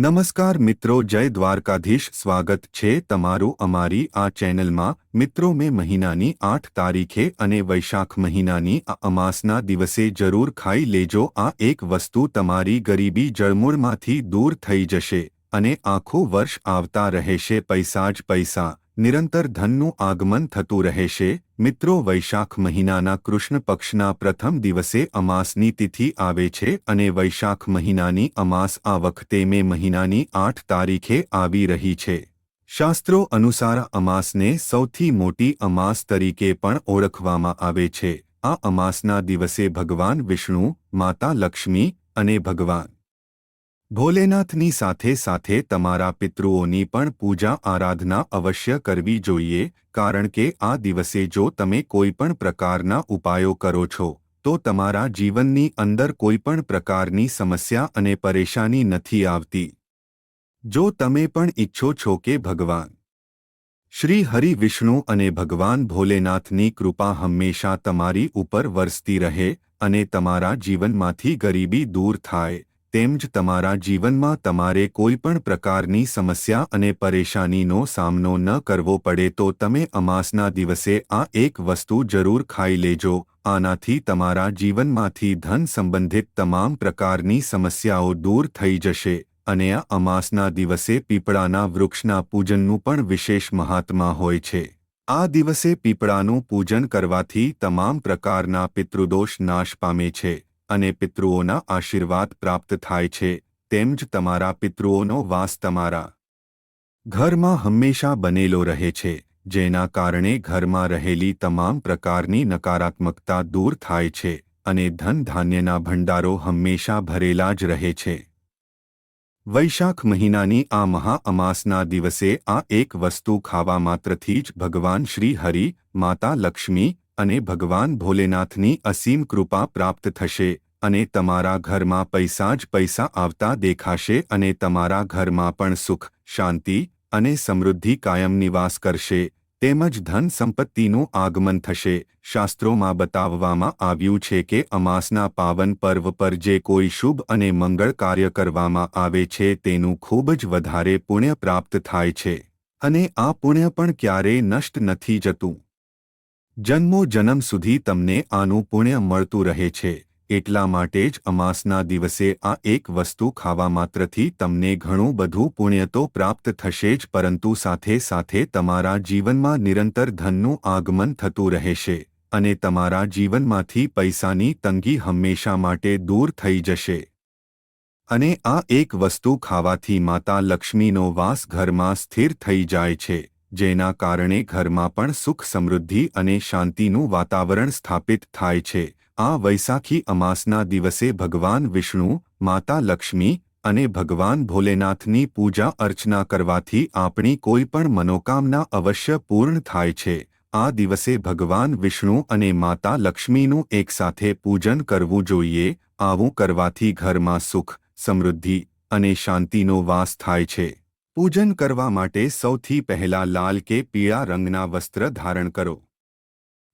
નમસ્કાર મિત્રો, જય દ્વારકાધીશ. સ્વાગત છે તમારું અમારી આ ચેનલમાં. મિત્રો, મે મહિનાની આઠ તારીખે અને વૈશાખ મહિનાની અમાસના દિવસે જરૂર ખાઈ લેજો. આ એક વસ્તુ તમારી ગરીબી જળમૂળમાંથી દૂર થઈ જશે અને આખું વર્ષ આવતા રહેશે પૈસા જ પૈસા. નિરંતર ધનનું આગમન થતું રહેશે. મિત્રો, વૈશાખ મહિનાના કૃષ્ણ પક્ષના પ્રથમ દિવસે અમાસની તિથિ આવે છે અને વૈશાખ મહિનાની અમાસ આ વખતે મે મહિનાની આઠ તારીખે આવી રહી છે. શાસ્ત્રો અનુસાર અમાસને સૌથી મોટી અમાસ તરીકે પણ ઓળખવામાં આવે છે. આ અમાસના દિવસે ભગવાન વિષ્ણુ, માતા લક્ષ્મી અને ભગવાન ભોલેનાથની સાથે સાથે તમારા પિતૃઓની પણ પૂજા આરાધના અવશ્ય કરવી જોઈએ, કારણ કે આ દિવસે જો તમે કોઈ પણ પ્રકારના ઉપાયો કરો છો, તો તમારા જીવનની અંદર કોઈ પણ પ્રકારની સમસ્યા અને પરેશાની નથી આવતી. જો તમે પણ ઈચ્છો છો કે ભગવાન શ્રી હરિ વિષ્ણુ અને ભગવાન ભોલેનાથની કૃપા હંમેશા તમારી ઉપર વરસતી રહે અને તમારા જીવનમાંથી ગરીબી દૂર થાય તેમજ તમારા જીવનમાં તમારે કોઈ પણ પ્રકારની સમસ્યા અને પરેશાનીનો સામનો ન કરવો પડે તો તમે અમાસના દિવસે આ એક વસ્તુ જરૂર ખાઈ લેજો. આનાથી તમારા જીવનમાંથી ધન સંબંધિત તમામ પ્રકારની સમસ્યાઓ દૂર થઈ જશે અને આ અમાસના દિવસે પીપળાના વૃક્ષના પૂજનનું પણ વિશેષ મહાત્મા હોય છે. આ દિવસે પીપળાનું પૂજન કરવાથી તમામ પ્રકારના પિતૃદોષ નાશ પામે છે. અને પિતૃઓના આશીર્વાદ પ્રાપ્ત થાય છે તેમજ તમારા પિતૃઓનો વાસ તમારા ઘરમાં હંમેશા બનેલો રહે છે, જેના કારણે ઘરમાં રહેલી તમામ પ્રકારની નકારાત્મકતા દૂર થાય છે, અને ધન ધાન્યના ભંડારો હંમેશા ભરેલા જ રહે છે. વૈશાખ મહિનાની આ મહા અમાસના દિવસે આ એક વસ્તુ ખાવા માત્રથી જ ભગવાન શ્રી હરિ, માતા લક્ષ્મી અને ભગવાન ભોલેનાથની અસીમ કૃપા પ્રાપ્ત થશે અને તમારા ઘરમાં પૈસા જ પૈસા આવતા દેખાશે અને તમારા ઘરમાં પણ સુખ, શાંતિ અને સમૃદ્ધિ કાયમ નિવાસ કરશે. તેમજ ધન સંપત્તિનું આગમન થશે. શાસ્ત્રોમાં બતાવવામાં આવ્યું છે કે અમાસના પાવન પર્વ પર જે કોઈ શુભ અને મંગળ કાર્ય કરવામાં આવે છે તેનું ખૂબ જ વધારે પુણ્ય પ્રાપ્ત થાય છે. અને આ પુણ્ય પણ ક્યારેય નષ્ટ નથી જતું. જન્મો જન્મ સુધી તમને આનું પુણ્ય મળતું રહે છે. એટલા માટે જ અમાસના દિવસે આ એક વસ્તુ ખાવા માત્રથી તમને ઘણું બધું પુણ્ય તો પ્રાપ્ત થશે જ, પરંતુ સાથે સાથે તમારા જીવનમાં નિરંતર ધનનું આગમન થતું રહેશે અને તમારા જીવનમાંથી પૈસાની તંગી હંમેશા માટે દૂર થઈ જશે. અને આ એક વસ્તુ ખાવાથી માતા લક્ષ્મીનો વાસ ઘરમાં સ્થિર થઈ જાય છે. જેના કારણે ઘરમાં પણ સુખ સમૃદ્ધિ અને શાંતિનું વાતાવરણ સ્થાપિત થાય છે. આ વૈશાખી અમાસના દિવસે ભગવાન વિષ્ણુ, માતા લક્ષ્મી અને ભગવાન ભોલેનાથની પૂજા અર્ચના કરવાથી આપણી કોઈ પણ મનોકામના અવશ્ય પૂર્ણ થાય છે. આ દિવસે ભગવાન વિષ્ણુ અને માતા લક્ષ્મીનું એકસાથે પૂજન કરવું જોઈએ. આવું કરવાથી ઘરમાં સુખ, સમૃદ્ધિ અને શાંતિનો વાસ થાય છે. પૂજન કરવા માટે સૌથી પહેલા લાલ કે પીળા રંગના વસ્ત્ર ધારણ કરો.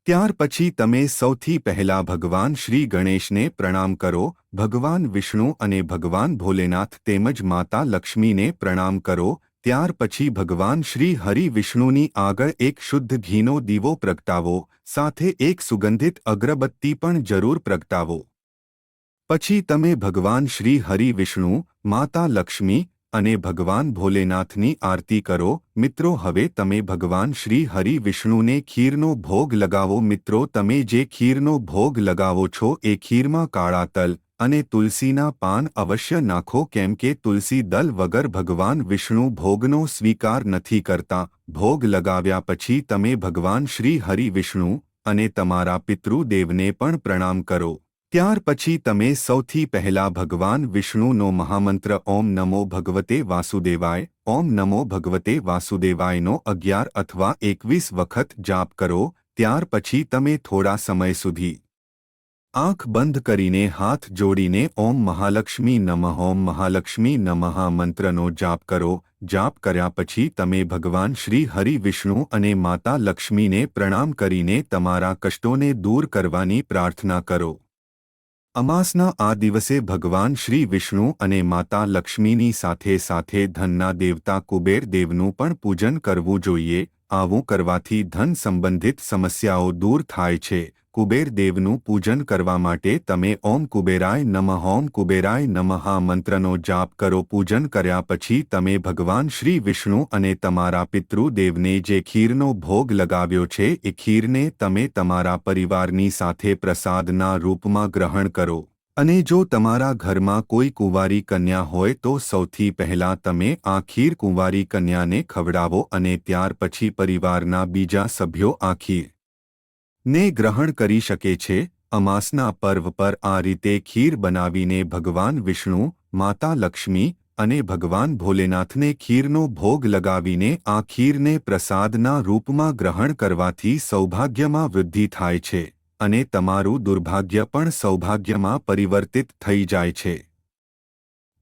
ત્યાર પછી તમે સૌથી પહેલા ભગવાન શ્રી ગણેશને પ્રણામ કરો, ભગવાન વિષ્ણુ અને ભગવાન ભોલેનાથ તેમજ માતા લક્ષ્મીને પ્રણામ કરો, ત્યાર પછી ભગવાન શ્રી હરિ વિષ્ણુની આગળ એક શુદ્ધ ઘીનો દીવો પ્રગટાવો, સાથે એક સુગંધિત અગરબત્તી પણ જરૂર પ્રગટાવો. પછી તમે ભગવાન શ્રી હરિ વિષ્ણુ, માતા લક્ષ્મી અને ભગવાન ભોલેનાથની આરતી કરો. મિત્રો, હવે તમે ભગવાન શ્રી હરિ વિષ્ણુને ખીરનો ભોગ લગાવો. મિત્રો, તમે જે ખીરનો ભોગ લગાવો છો એ ખીરમાં કાળા તલ અને તુલસીના પાન અવશ્ય નાખો. કેમ કે તુલસી દલ વગર ભગવાન વિષ્ણુ ભોગનો સ્વીકાર નથી કરતા. ભોગ લગાવ્યા પછી તમે ભગવાન શ્રી હરિ વિષ્ણુ અને તમારા પિતૃદેવને પણ પ્રણામ કરો. ત્યાર પછી તમે સૌથી પહેલા ભગવાન વિષ્ણુનો મહામંત્ર ઓમ નમો ભગવતે વાસુદેવાય, ઓમ નમો ભગવતે વાસુદેવાયનો અગિયાર અથવા એકવીસ વખત જાપ કરો ત્યાર પછી તમે થોડા સમય સુધી. આંખ બંધ કરીને હાથ જોડીને ઓમ મહાલક્ષ્મી નમઃ, ઓમ મહાલક્ષ્મી નમઃ મંત્રનો જાપ કરો. જાપ કર્યા પછી તમે ભગવાન શ્રી હરિ વિષ્ણુ અને માતા લક્ષ્મીને પ્રણામ કરીને તમારા કષ્ટોને દૂર કરવાની પ્રાર્થના કરો. અમાસના આ દિવસે ભગવાન શ્રી વિષ્ણુ અને માતા લક્ષ્મીની સાથે સાથે ધનના દેવતા કુબેર દેવનું પણ પૂજન કરવું જોઈએ. આવું કરવાથી ધન સંબંધિત સમસ્યાઓ દૂર થાય છે. કુબેર દેવનું પૂજન કરવા માટે તમે ઓમ કુબેરાય નમઃ, ઓમ કુબેરાય નમઃ મંત્રનો જાપ કરો. પૂજન કર્યા પછી તમે ભગવાન શ્રી વિષ્ણુ અને તમારા પિતૃદેવને જે ખીરનો ભોગ લગાવ્યો છે, એ ખીરને તમે તમારા પરિવારની સાથે પ્રસાદના રૂપમાં ગ્રહણ કરો. અને જો તમારા ઘરમાં કોઈ કુંવારી કન્યા હોય તો સૌથી પહેલા તમે આ ખીર કુંવારી કન્યાને ખવડાવો અને ત્યાર પછી પરિવારના બીજા સભ્યો આ ખીર ને ગ્રહણ કરી શકે છે, અમાસના પર્વ પર આ રીતે ખીર બનાવીને ભગવાન વિષ્ણુ, માતા લક્ષ્મી અને ભગવાન ભોલેનાથને ખીરનો ભોગ લગાવીને આ ખીરને પ્રસાદના રૂપમાં ગ્રહણ કરવાથી સૌભાગ્યમાં વૃદ્ધિ થાય છે અને તમારું દુર્ભાગ્ય પણ સૌભાગ્યમાં પરિવર્તિત થઈ જાય છે.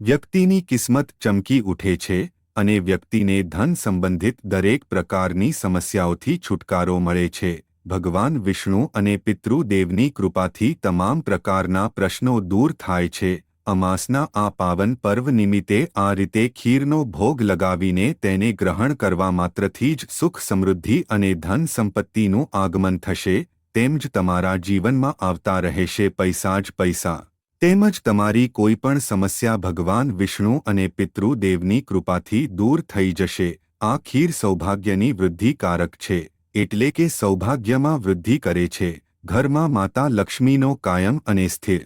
વ્યક્તિની કિસ્મત ચમકી ઉઠે છે અને વ્યક્તિને ધન સંબંધિત દરેક પ્રકારની સમસ્યાઓથી છુટકારો મળે છે. ભગવાન વિષ્ણુ અને પિતૃદેવની કૃપાથી તમામ પ્રકારના પ્રશ્નો દૂર થાય છે. અમાસના આ પાવન પર્વ નિમિત્તે આ રીતે ખીરનો ભોગ લગાવીને તેને ગ્રહણ કરવા માત્રથી જ સુખ સમૃદ્ધિ અને ધન સંપત્તિનું આગમન થશે તેમજ તમારા જીવનમાં આવતા રહેશે પૈસા જ પૈસા. તેમજ તમારી કોઈ પણ સમસ્યા ભગવાન વિષ્ણુ અને પિતૃદેવની કૃપાથી દૂર થઈ જશે. આ ખીર સૌભાગ્યની વૃદ્ધિકારક છે. એટલે કે સૌભાગ્યમાં વૃદ્ધિ કરે છે. ઘરમાં માતા લક્ષ્મીનો કાયમ અને સ્થિર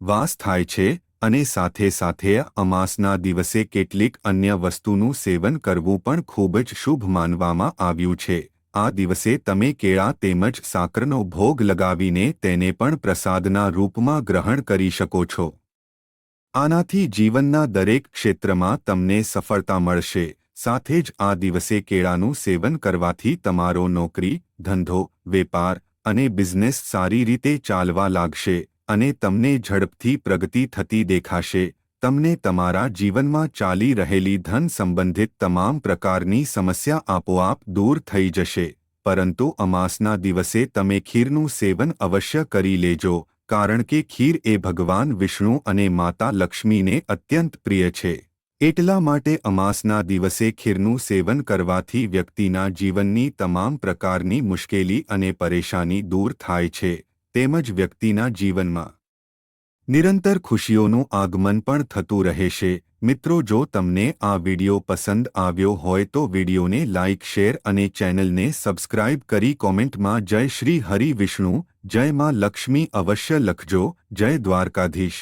વાસ થાય છે અને સાથે સાથે અમાસના દિવસે કેટલીક અન્ય વસ્તુનું સેવન કરવું પણ ખૂબ જ શુભ માનવામાં આવ્યું છે. આ દિવસે તમે કેળા તેમજ સાકરનો ભોગ લગાવીને તેને પણ પ્રસાદના રૂપમાં ગ્રહણ કરી શકો છો. આનાથી જીવનના દરેક ક્ષેત્રમાં તમને સફળતા મળશે. સાથે જ આ દિવસે કેળાનું સેવન કરવાથી તમારો નોકરી, ધંધો, વેપાર અને બિઝનેસ સારી રીતે ચાલવા લાગશે અને તમને ઝડપથી પ્રગતિ થતી દેખાશે. તમને તમારા જીવનમાં ચાલી રહેલી ધન સંબંધિત તમામ પ્રકારની સમસ્યા આપોઆપ દૂર થઈ જશે. પરંતુ અમાસના દિવસે તમે ખીરનું સેવન અવશ્ય કરી લેજો, કારણ કે ખીર એ ભગવાન વિષ્ણુ અને માતા લક્ષ્મીને અત્યંત પ્રિય છે. એટલા માટે અમાસના દિવસે ખીરનું સેવન કરવાથી વ્યક્તિના જીવનની તમામ પ્રકારની મુશ્કેલી અને પરેશાની દૂર થાય છે, તેમજ વ્યક્તિના જીવનમાં નિરંતર ખુશીઓનું આગમન પણ થતું રહેશે મિત્રો, જો તમને આ વિડિયો પસંદ આવ્યો હોય તો વિડિયોને લાઇક શેર અને ચેનલને સબસ્ક્રાઇબ કરી કોમેન્ટમાં જય શ્રી હરિ વિષ્ણુ, જય માં લક્ષ્મી અવશ્ય લખજો. જય દ્વારકાધીશ.